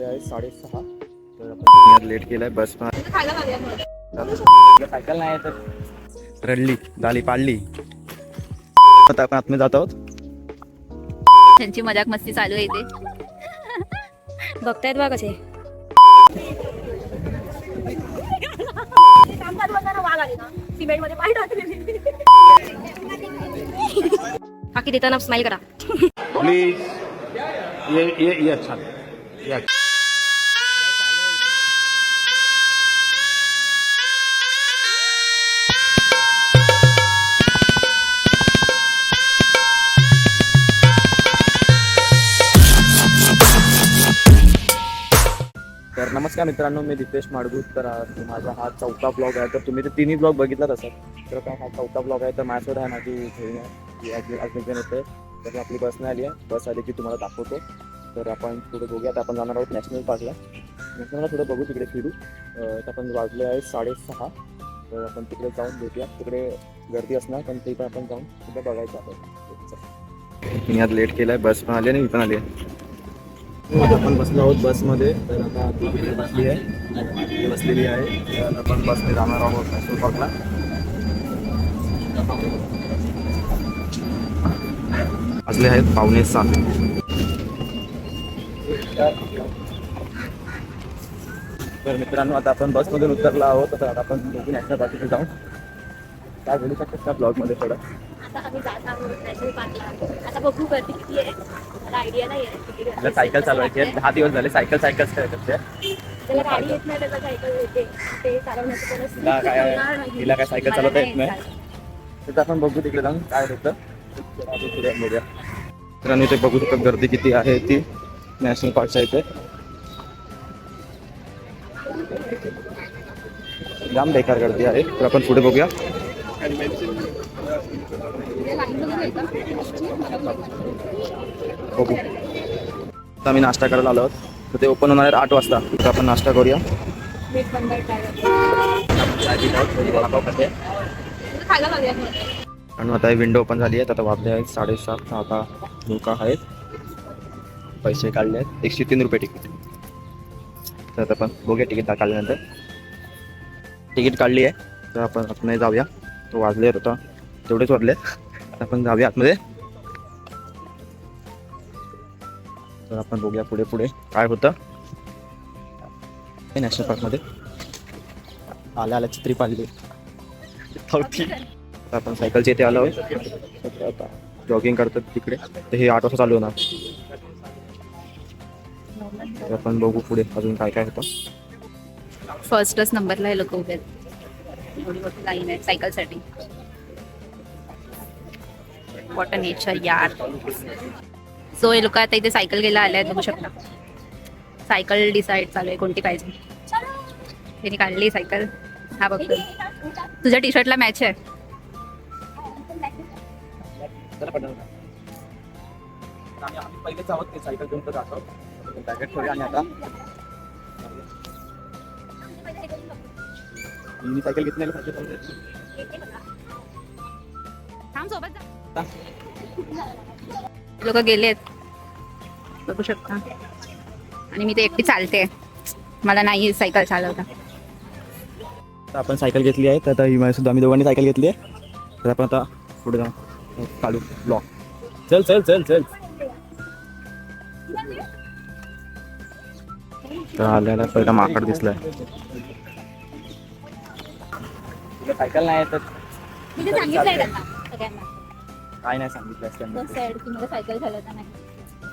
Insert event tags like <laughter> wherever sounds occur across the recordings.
ते आहे साडेसहा. तर आपण लेट केलाय बस सायकल नाही तर रडली झाली पाडली. आता आपण आतमध्ये जात आहोत. त्यांची मजाक मस्ती चालू आहे इथे. बघतायत बा कसे. बाकी देताना स्माईल करा. प्लीज ये ये ये अच्छा. ये अच्छा. नमस्कार मित्रांनो मी दीपेश माडगूत तर माझा हा चौथा ब्लॉग आहे. तर तुम्ही ते तिन्ही ब्लॉग बघितलाच असाल. तर काय हा चौथा ब्लॉग आहे. तर माझ्यासोबत आहे माझी बहीण आहे. ती आज आज येते. तर आपली बस नाही आली आहे. बस आली की तुम्हाला दाखवतो. तर आपण पुढे बघूया तर आपण जाणार आहोत नॅशनल पार्कला. नॅशनलला थोडं बघू तिकडे फिरू. तर आपण वाजले आहे साडेसहा. तर आपण तिकडे जाऊन भेटूया. तिकडे गर्दी असणार पण ते आपण जाऊन तिकडे बघायचं आपण मी आज लेट केलाय. बस पण आली आणि मी पण आली आहे. आपण बसलो आहोत बसमध्ये. तर आता ती तिथे बसली आहे. बसलेली आहे. तर आपण बसने जाणार आहोत नॅशनल पार्कला असले आहेत पावणे सात. तर मित्रांनो आता आपण बसमधून उतरलो आहोत. तर आता आपण दोघी नॅशनल पार्कमध्ये जाऊन काय बोलू शकतात त्या ब्लॉगमध्ये थोडं? आता आम्ही जात आहोत नॅशनल पार्कला. आता बघू गर्दी किती आहे. आयडिया नाही आहे सायकल चालवायची आहे. दहा दिवस झाले सायकल सायकल करते त्याला गाडी येत नाही त्याला सायकल येते. ते चालवण्याचं काय. तिला काय सायकल चालवता येत नाही. तर आपण बघू तिकडे जाऊन काय होतं. आणि ते बघू शकतो गर्दी किती आहे ती. नॅशनल पार्कच्या इथे जाम बेकार गर्दी आहे. तर आपण पुढे बघूया. बघू आता आम्ही नाश्ता करायला आलो आहोत. तर ते ओपन होणार आहेत आठ वाजता. तर आपण नाश्ता करूया. आहे. आणि आता विंडो ओपन झाली आहे आता वाजले आहेत साडेसात. आता लोक आहेत. पैसे काढले आहेत. एकशे तीन रुपये तिकीट तर आता आपण बघूया तिकीट काढल्यानंतर. तिकीट काढली आहे. तर आपण आतमध्ये जाऊया. तो वाजले आहेत आता. तेवढेच वाजले आता आपण जाऊया आतमध्ये. तर आपण बघूया पुढे पुढे काय होतं. नॅशनल पार्कमध्ये आल्या आल्या चित्री पाहिली. आपण सायकलच्या इथे आलो आता जॉगिंग करतात तिकडे. तर हे आठ वाजता चालू होणार. आपण बघू पुढे अजून काय काय होतं. फर्स्टच नंबरला हे लोक उभे लाईन आहे सायकलसाठी वॉट अ नेचर यार. सो हे लोक आता इथे सायकल घ्यायला आले आहेत बघू शकता. सायकल डिसाईड चालू आहे कोणती पाहिजे. त्यांनी काढली सायकल हा बघतो तुझ्या टी शर्टला मॅच आहे. सायकल घेतली थांब सोबत लोक गेलेत. बघू शकता. आणि मी ते एकटी चालते. मला नाही सायकल चालवता. आता आपण सायकल घेतली आहे. तर आता ही सुद्धा आम्ही दोघांनी सायकल घेतली आहे. तर आपण आता पुढे जाऊ. चालू ब्लॉक चल चल चल चल. तर आल्याला पहिला माकड दिसलाय. सायकल नाही तर काय नाही सांगितलं साईड मला सायकल चालवता नाही.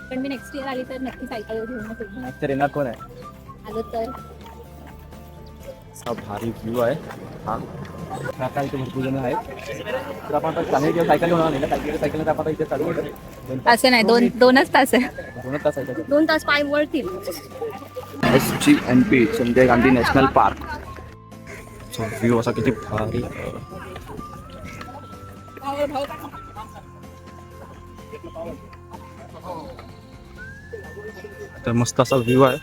पण मी नेक्स्ट इयर आली तर नक्की सायकल घेऊनच येईन. तर येणार कोण आहे आलो तर. असा भारी व्ह्यू आहे. हा. आता इथे भरपूर जण आहेत. तर आपण आता चांगली किंवा सायकल घेऊन आलो सायकल सायकल आपण आता इथे चालू होतं. दोन असं नाही दोन दोनच तास आहे. दोनच तास आहे. त्याच्यात. दोन तास पाय वळतील. S G N P Sanjay Gandhi national park view असा किती भारी. आहे. तर मस्त असा व्ह्यू आहे.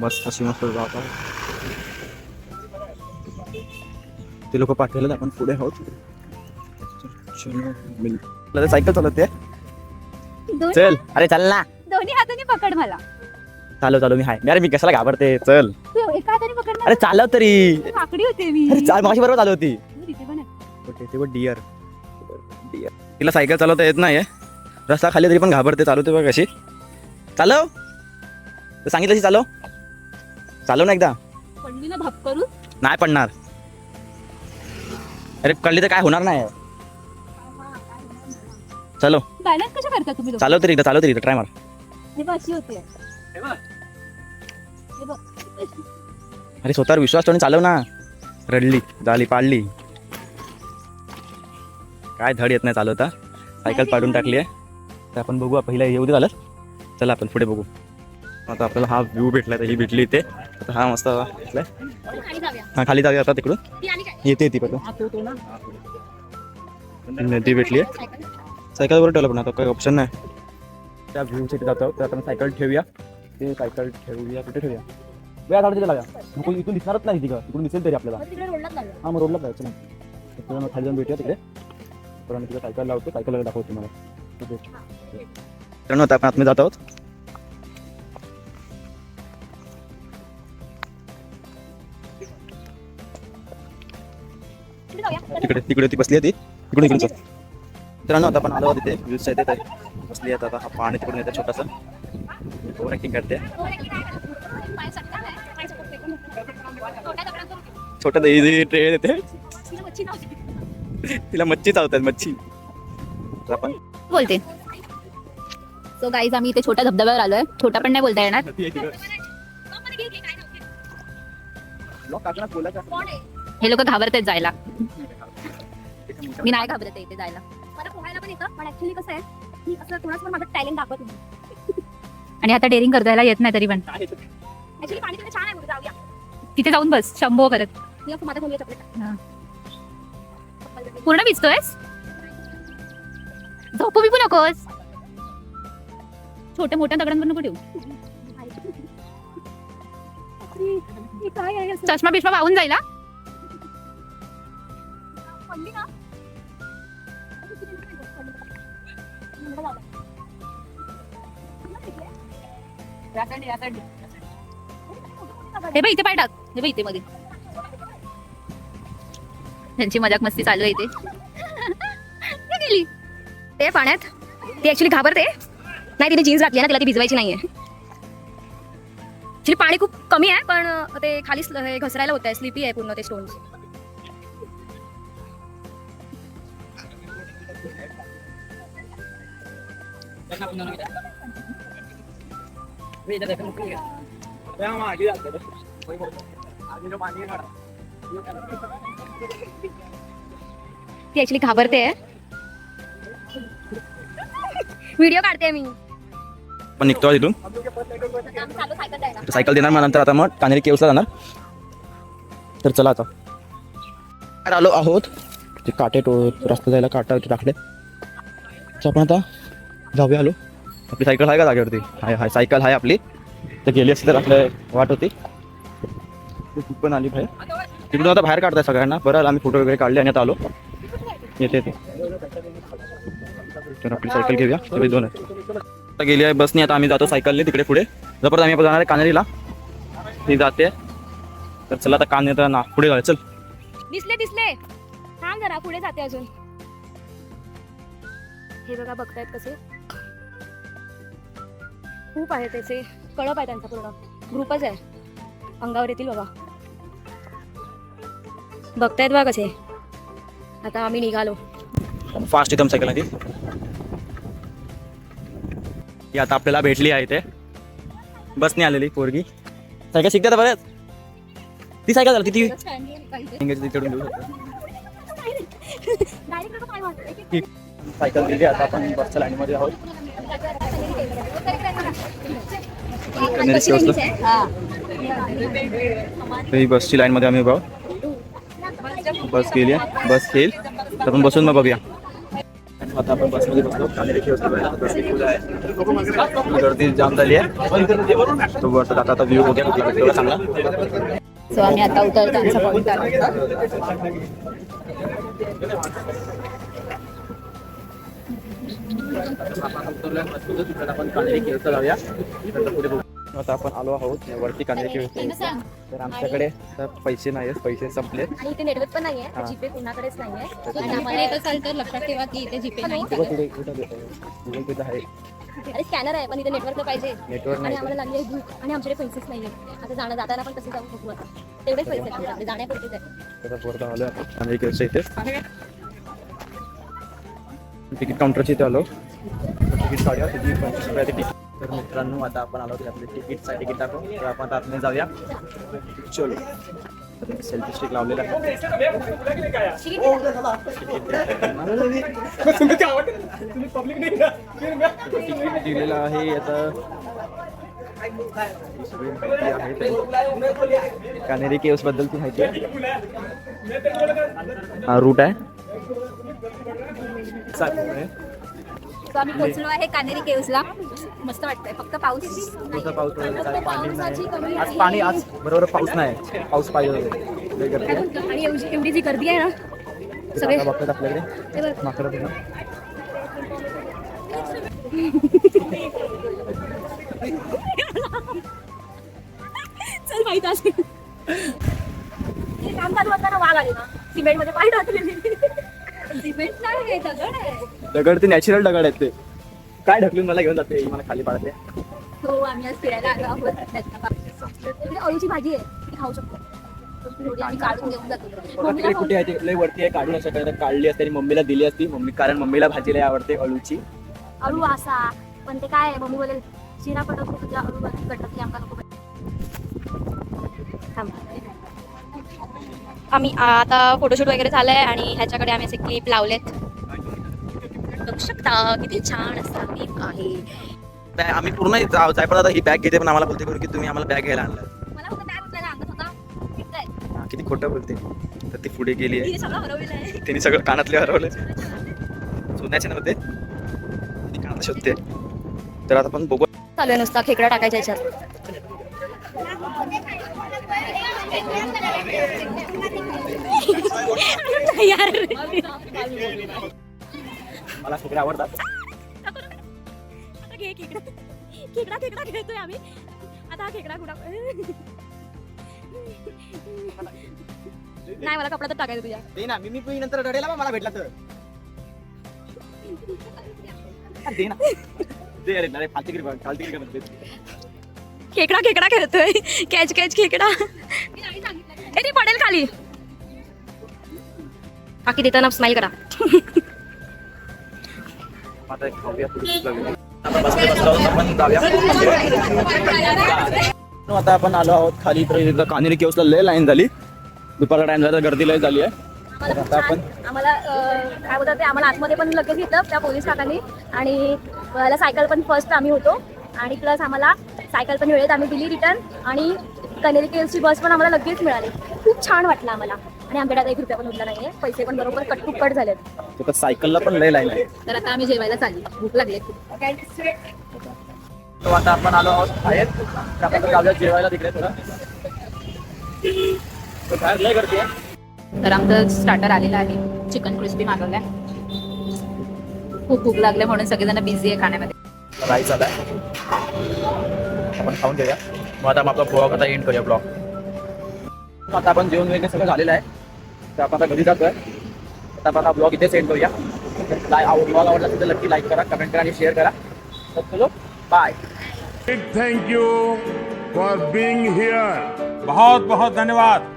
मस्त अशी मस्त जात आहे. ते लोक पाठवले आपण पुढे आहोत. सायकल चालवते. चल. अरे चल ना. दोन्ही हाताने पकड मला. चालव चालव मी हाय. अरे मी कशाला घाबरते? चल. एका हाताने अरे चालव तरी. आकडी होते मी. अरे चाल माशी बरोबर चालव होती. डिअर डिअर तिला सायकल चालवता येत नाही रस्ता खाली तरी पण घाबरते चालवते बघ कशी चालव. तर सांगितलं अशी चालव चालव ना एकदा. पडली ना भाप करू नाही पडणार. अरे कळली तर काय होणार नाही. चलो. बॅलन्स कशा करता तुम्ही लोकं? चालव तरी एकदा चालव तरी एकदा. ट्राय मार. हे बघ, अशी होते. हे बघ. अरे स्वतःवर विश्वास ठेवून चालव ना. रडली झाली पाडली. काय धड येत नाही चालवता. सायकल पाडून टाकली आहे. तर आपण बघू पहिला येऊ दे झालं. चला आपण पुढे बघू. आता आपल्याला हा व्ह्यू भेटला ही भेटली इथे. आता हा मस्त भेटलाय. हा खाली जाऊया आता तिकडून. येते येते ती पण नदी भेटली आहे. सायकल. सायकलवर ठेवलं पण आता काही ऑप्शन नाही. त्या व्ह्यू साठी जातो तर आपण सायकल ठेवूया. ते सायकल ठेवूया कुठे ठेवूया? वेळा झाड तिथे लागा. इथून दिसणारच नाही तिकडं. तिकडून दिसेल तरी आपल्याला. रोडलाच हा मग रोडला जायचं ना मग खाली जाऊन भेटूया तिकडे. तर आम्ही तिकडे सायकल लावतो सायकल दाखवतो तुम्हाला. मित्रांनो आता आपण आतमध्ये जात आहोत. जाऊया. तिकडे ती बसली आहे ती तिकडून इकडून मित्रांनो आता आपण आलो तिथे व्ह्यूज आहेत तिथे बसली आहेत आता हा पाणी तिकडून येतं छोटासा. ओव्हर ॲक्टिंग करते. आहे. छोटा इझी ट्रेन येते. तिला मच्छी चावतात मच्छी. तर आपण बोलते. सो गाईज आम्ही इथे छोट्या धबधब्यावर आलोय. छोटा पण नाही बोलता येणार. <laughs> हे लोक घाबरतात जायला. <laughs> मी नाही घाबरत इथे जायला. मला पोहायला पण येतं पण ऍक्च्युली कसं आहे मी असं कोणाच पण माझं टॅलेंट दाखवत नाही. <laughs> आणि आता डेअरिंग करता येत नाही तरी पण. ऍक्च्युली पाणी तिथे छान आहे कुठे जाऊया. तिथे जाऊन बस शंभो करत. मी असं माझ्या खोली चपलेट पूर्ण भिजतोयस? झोपू बिपू नकोस. छोट्या मोठ्या दगडांवर नको ठेवू. <laughs> काय आहे असं चष्मा बिष्मा वाहून जाईल हा? पडली ना? हे बघ इथे पाय टाक. हे बघ इथे मध्ये. त्यांची मजाक मस्ती चालू आहे इथे. गेली? ते पाण्यात. ती ऍक्च्युली घाबरते. नाही तिने जीन्स घातली ना तिला ती भिजवायची नाहीये. ऍक्च्युली पाणी खूप कमी आहे पण ते खाली हे घसरायला होत आहे स्लिपी आहे पूर्ण ते स्टोन्स ती ऍक्च्युली घाबरते व्हिडिओ काढते मी. पण निघतो तिथून सायकल देणार मग नंतर आता मग. कानेरी केवसला जाणार. तर चला आता. बाहेर आलो आहोत. ते काटे टो रस्ता जायला काटा होते टाकले. आपण आता. जाऊया आलो. आपली सायकल आहे का जागेवरती? हाय हाय सायकल आहे आपली. तर गेली असती तर आपल्या वाट होती. पण आली बाहेर. तिकडून आता बाहेर काढताय सगळ्यांना. बरं आम्ही फोटो वगैरे काढले आणि आता आलो. येते येते. तर आपली सायकल घेऊया. सगळे दोन आता गेली आहे बसनी आता आम्ही जातो सायकलने तिकडे पुढे. जबरदस्त आम्ही जाणार आहे कानेरीला ती जाते. तर चला आता कानेर ना पुढे जाऊया. चल. दिसले दिसले. थांब जरा पुढे जाते अजून. हे बघा बघतायत कसे? खूप आहे त्याचे. कळप आहे त्यांचा पूर्ण. ग्रुपच आहे. अंगावर येतील बघा बघतायत बघा कसे. आता आम्ही निघालो. फास्ट एकदम सायकल ती ती आता आपल्याला भेटली आहे इथे. बसने आलेली पोरगी. सायकल शिकते आता बरंच. ती सायकल झाली ती तिकडून देऊ शकतो. सायकल दिली आता आपण बसच्या लाईनमध्ये आहोत. ही. बसची लाईनमध्ये आम्ही उभा बस गेली आहे. बस येईल. तर आपण बसून मग बघूया. आता आपण बसमध्ये बसलो जायला. गर्दी जाम झाली आहे. तो वरती आता आता व्ह्यू बघूया. का चांगला. सो आम्ही आता उतरतो आमचा आपण. आता आपण आलो आहोत. वरती सांग. तर आमच्याकडे पैसे नाही आहेत. पैसे संपले नेटवर्क पण नाहीये. जीपे कुणाकडेच आम्हाला येत असाल तर लक्षात ठेवा की इथे जीपे नाही. गुगल आहे. अरे स्कॅनर आहे पण इथे नेटवर्क पाहिजे. नेटवर्क आणि नाही आम्हाला लागली आहे भूक. आणि आमच्याकडे पैसेच नाहीये. आता जाणं जाताना पण कसे जाऊ बघू आता. तेवढेच पैसे जाण्यापुरतेच आहे आलो. आपण अमेरिकेचं इथे. तिकीट काउंटरची इथे आलो. तिकीट काढूया किती पंचवीस रुपये तिकीट तर मित्रांनो आता आपण आलो होतो आपले तिकीट तिकीट दाखव तर आपण आता आतमध्ये जाऊया. चलो. सेल्फी स्टिक लावलेला आहे. <laughs> दिलेलं आहे आता. माहिती. कानेरी केव्स बद्दलची माहिती आहे. हा रूट आहे. So आम्ही पोहोचलो आहे कानेरी केव्सला मस्त वाटतंय. फक्त पाऊस थोडासा पाऊस वगैरे काय पाणी नाही. आज पाणी आज बरोबर पाऊस नाही. पाऊस पाहिजे होते. लय गर्दी आहे. आणि एवढी एवढी जी गर्दी आहे ना ते सगळे- काका बघतात आपल्याकडे. ते बघ. माकडं बघा. चल माहीत असेल काम चालू असताना वाघ आले ना. सिमेंटमध्ये पाय टाकलेली. दगड ते नॅचरल दगड आहेत ते. काय ढकलून मला घेऊन जाते मला खाली पाडते. हो आम्ही आज फिरायला आलो आहोत. इकडे अळूची भाजी आहे ती खाऊ शकतो. काढून कुठे आहे ते लय वरती आहे काढू नका शकत काढली असते आणि मम्मीला दिली असती. मम्मी कारण मम्मीला भाजी लय आवडते अळूची. अळू असा पण ते काय आहे मम्मी बोलेल शिरा पटत तुझ्या अळू कटत आमका नको थांब. आम्ही आता फोटोशूट वगैरे झालंय आणि ह्याच्याकडे आम्ही असे क्लिप लावलेत. बघू शकता किती छान असा क्लिप आहे. आम्ही पूर्ण जाऊ जाय पण आता ही बॅग घेते पण आम्हाला बोलते करू की तुम्ही आम्हाला बॅग घ्यायला आणलं. मला फक्त बॅग उचलायला आणत होता ठीक आहे. किती खोटं बोलते. तर ती पुढे गेली आहे. तिने सगळं हरवलेलं आहे. तिने सगळं कानातले हरवले. सोन्याचे नव्हते ती कानात शोधते. तर आता आपण बघू चालू आहे नुसता खेकडा टाकायच्या ह्याच्यात मला सगळे आवडतात. घे खेकडा. खेकडा खेकडा खेळतोय आम्ही. आता खेकडा कुडा नाही मला कपडा तर टाकायचा तुझ्या. दे ना मी मी पण नंतर रडेला मला भेटला तर. दे ना. दे अरे अरे फालतू गिरी फालतू गिरी करत दे. खेकडा खेकडा खेळतोय. कॅच कॅच खेकडा. ती खाली बाकी देताना स्माईल करा आता आपण आलो आहोत खाली तर इथं कानेरी केव्सला लय लाईन झाली. दुपारचा टाइम झाला तर गर्दी लय झाली आहे. आता आपण आम्हाला काय बोलतात ते आम्हाला आतमध्ये पण लगेच घेतलं त्या पोलीस काकांनी. आणि मला सायकल पण फर्स्ट आम्ही होतो. आणि प्लस आम्हाला सायकल पण वेळेत आम्ही दिली रिटर्न आणि कनेरी केल्सची बस पण आम्हाला लगेच मिळाली. खूप छान वाटलं आम्हाला. आणि आमच्याकडे एक रुपया पण उरला नाहीये. पैसे पण बरोबर कट टू कट झालेत. तिथं सायकलला पण लय लाईन आहे. तर आता आम्ही जेवायला चालली. भूक लागली. खूप तो आता आपण आलो आहोत आपण जाऊया जेवायला तिकडे थोडं. तर बाहेर लय गर्दी आहे. तर आमचं स्टार्टर आलेलं आहे. चिकन क्रिस्पी मागवलाय. खूप भूक लागले म्हणून सगळेजण बिझी आहे खाण्यामध्ये. राईस आलाय. आपण खाऊन घेऊया. मग आता आपला ब्लॉग आता एंड करूया ब्लॉग. आता आपण जेवण वगैरे सगळं झालेलं आहे. तर आपण आता घरी जातोय. आता आपण ब्लॉग इथेच एंड करूया. ब्लॉग आवडला असेल तर नक्की लाईक करा कमेंट करा आणि शेअर करा. तर चलो bye you for being here. बहुत बहुत धन्यवाद.